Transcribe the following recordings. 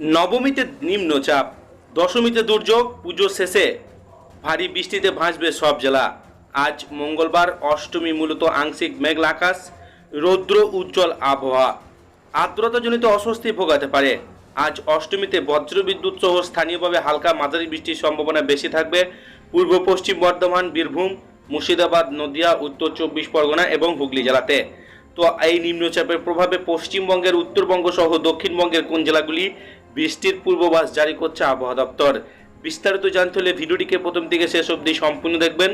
নবমীতে নিম্নচাপ দশমীতে দুর্যোগ, পুজো শেষে ভারী বৃষ্টিতে ভাসবে সব জেলা। আজ মঙ্গলবার অষ্টমী মূলত আংশিক মেঘলা আকাশ, রৌদ্র উজ্জ্বল আবহাওয়া। আর্দ্রতাজনিত অস্বস্তি ভোগাতে পারে। আজ অষ্টমীতে বজ্রবিদ্যুৎ সহ স্থানীয়ভাবে হালকা মাঝারি বৃষ্টির সম্ভাবনা বেশি থাকবে। পূর্ব পশ্চিম বর্ধমান, বীরভূম, মুর্শিদাবাদ, নদিয়া, উত্তর চব্বিশ পরগনা এবং হুগলি জেলাতে। তো এই নিম্নচাপের প্রভাবে পশ্চিমবঙ্গের উত্তরবঙ্গ সহ দক্ষিণবঙ্গের কোন জেলাগুলি বৃষ্টির পূর্বাভাস জারি করছে আবহাওয়া দপ্তর। বিস্তারিত জানতে হলে ভিডিওটিকে প্রথম থেকে শেষ অবধি সম্পূর্ণ দেখবেন।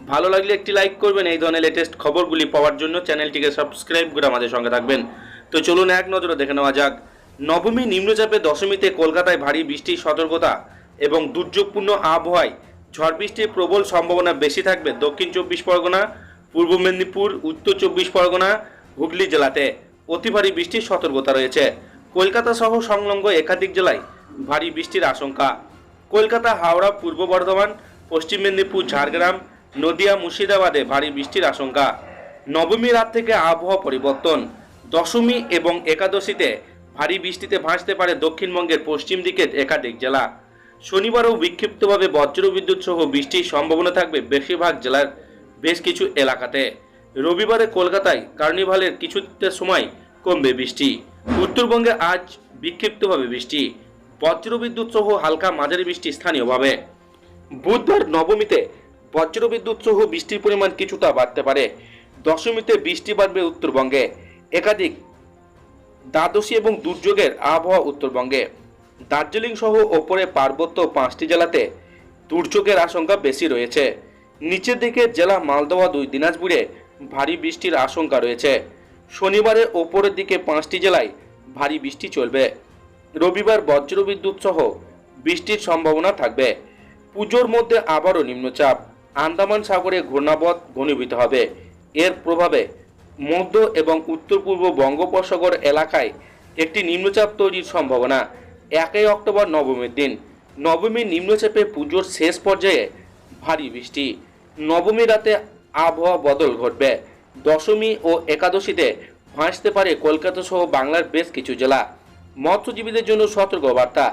ভালো লাগলে একটি লাইক করবেন, এই ধরনের লেটেস্ট খবরগুলি পাওয়ার জন্য চ্যানেলটিকে সাবস্ক্রাইব করে আমাদের সঙ্গে থাকবেন। তো চলুন এক নজরে দেখে নেওয়া যাক। নবমী নিম্নচাপে দশমীতে কলকাতায় ভারী বৃষ্টির সতর্কতা এবং দুর্যোগপূর্ণ আবহাওয়ায় ঝড় বৃষ্টির প্রবল সম্ভাবনা বেশি থাকবে দক্ষিণ চব্বিশ পরগনা, পূর্ব মেদিনীপুর, উত্তর চব্বিশ পরগনা, হুগলি জেলাতে। অতি ভারী বৃষ্টির সতর্কতা রয়েছে। কলকাতা সহ সংলগ্ন একাধিক জেলায় ভারী বৃষ্টির আশঙ্কা। কলকাতা, হাওড়া, পূর্ব বর্ধমান, পশ্চিম মেদিনীপুর, ঝাড়গ্রাম, নদিয়া, মুর্শিদাবাদে ভারী বৃষ্টির আশঙ্কা। নবমী রাত থেকে আবহাওয়া পরিবর্তন। দশমী এবং একাদশীতে ভারী বৃষ্টিতে ভাসতে পারে দক্ষিণবঙ্গের পশ্চিম দিকের একাধিক জেলা। শনিবারও বিক্ষিপ্তভাবে বজ্রবিদ্যুৎ সহ বৃষ্টির সম্ভাবনা থাকবে বেশিরভাগ জেলার বেশ কিছু এলাকাতে। রবিবারে কলকাতায় কার্নিভালের কিছুটা সময় কমবে বৃষ্টি। উত্তরবঙ্গে আজ বিক্ষিপ্তভাবে বৃষ্টি বজ্রবিদ্যুৎ সহ হালকা মাঝারি বৃষ্টি স্থানীয়ভাবে। বুধবার নবমীতে বজ্রবিদ্যুৎ সহ বৃষ্টির পরিমাণ কিছুটা বাড়তে পারে। দশমীতে বৃষ্টি বাড়বে উত্তরবঙ্গে। একাধিক দ্বাদশী এবং দুর্যোগের আবহাওয়া উত্তরবঙ্গে। দার্জিলিং সহ ওপরে পার্বত্য পাঁচটি জেলাতে দুর্যোগের আশঙ্কা বেশি রয়েছে। নিচের দিকে জেলা মালদহ দুই, দিনাজপুরে ভারী বৃষ্টির আশঙ্কা রয়েছে। শনিবারে ওপরের দিকে পাঁচটি জেলায় ভারী বৃষ্টি চলবে। রবিবার বজ্রবিদ্যুৎ সহ বৃষ্টির সম্ভাবনা থাকবে। পুজোর মধ্যে আবারও নিম্নচাপ। আন্দামান সাগরে ঘূর্ণাবধ ঘনীভূত হবে। এর প্রভাবে মধ্য এবং উত্তর পূর্ব বঙ্গোপসাগর এলাকায় একটি নিম্নচাপ তৈরির সম্ভাবনা। একই অক্টোবর নবমীর দিন। নবমী নিম্নচাপে পুজোর শেষ পর্যায়ে ভারী বৃষ্টি। নবমী রাতে আবহাওয়া বদল ঘটবে। দশমী ও একাদশীতে ভাসতে পারে কলকাতা সহ বাংলার বেশ কিছু জেলা। মৎস্যজীবীদের জন্য সতর্কবার্তা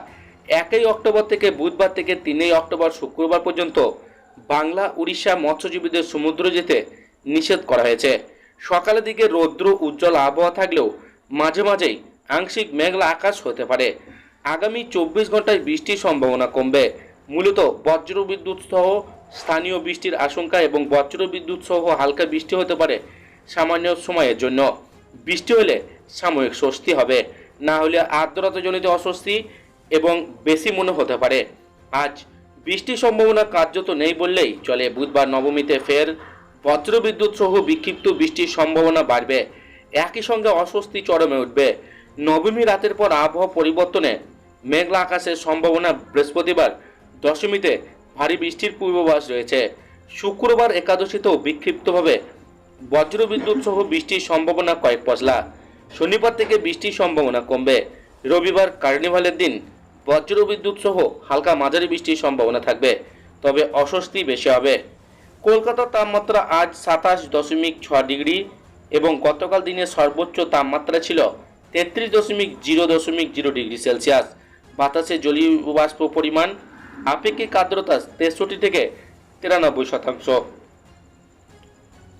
একই অক্টোবর থেকে বুধবার থেকে তিনই অক্টোবর শুক্রবার পর্যন্ত বাংলা, উড়িষ্যা মৎস্যজীবীদের সমুদ্র যেতে নিষেধ করা হয়েছে। সকালের দিকে রৌদ্র, উজ্জ্বল আবহাওয়া থাকলেও মাঝে মাঝেই আংশিক মেঘলা আকাশ হতে পারে। আগামী চব্বিশ ঘন্টায় বৃষ্টির সম্ভাবনা কমবে। মূলত বজ্র বিদ্যুৎ সহ স্থানীয় বৃষ্টির আশঙ্কা এবং বজ্র বিদ্যুৎ সহ হালকা বৃষ্টি হতে পারে সামান্য সময়ের জন্য। বৃষ্টি হলে সাময়িক স্বস্তি হবে। না হলে আর্দ্রতাজনিত অস্বস্তি এবং বেশি মনে হতে পারে। আজ বৃষ্টির সম্ভাবনা কার্যত নেই বললেই চলে। বুধবার নবমীতে ফের বজ্রবিদ্যুৎ সহ বিক্ষিপ্ত বৃষ্টির সম্ভাবনা বাড়বে। একই সঙ্গে অস্বস্তি চরমে উঠবে। নবমী রাতের পর আবহাওয়া পরিবর্তনে মেঘলা আকাশের সম্ভাবনা বৃহস্পতিবার দশমীতে ভারী বৃষ্টির পূর্বাভাস রয়েছে। শুক্রবার একাদশীতেও বিক্ষিপ্তভাবে বজ্রবিদ্যুৎ সহ বৃষ্টির সম্ভাবনা কয়েক পশলা। শনিবার থেকে বৃষ্টির সম্ভাবনা কমবে। রবিবার কার্নিভালের দিন বজ্রবিদ্যুৎ সহ হালকা মাঝারি বৃষ্টির সম্ভাবনা থাকবে, তবে অস্বস্তি বেশি হবে। কলকাতার তাপমাত্রা আজ সাতাশ দশমিক ছ ডিগ্রি এবং গতকাল দিনের সর্বোচ্চ তাপমাত্রা ছিল তেত্রিশ দশমিক জিরো দশমিক জিরো ডিগ্রি সেলসিয়াস। বাতাসে জলীয় বাষ্প পরিমাণ, আপেক্ষিক আর্দ্রতা তেষট্টি থেকে তিরানব্বই শতাংশ।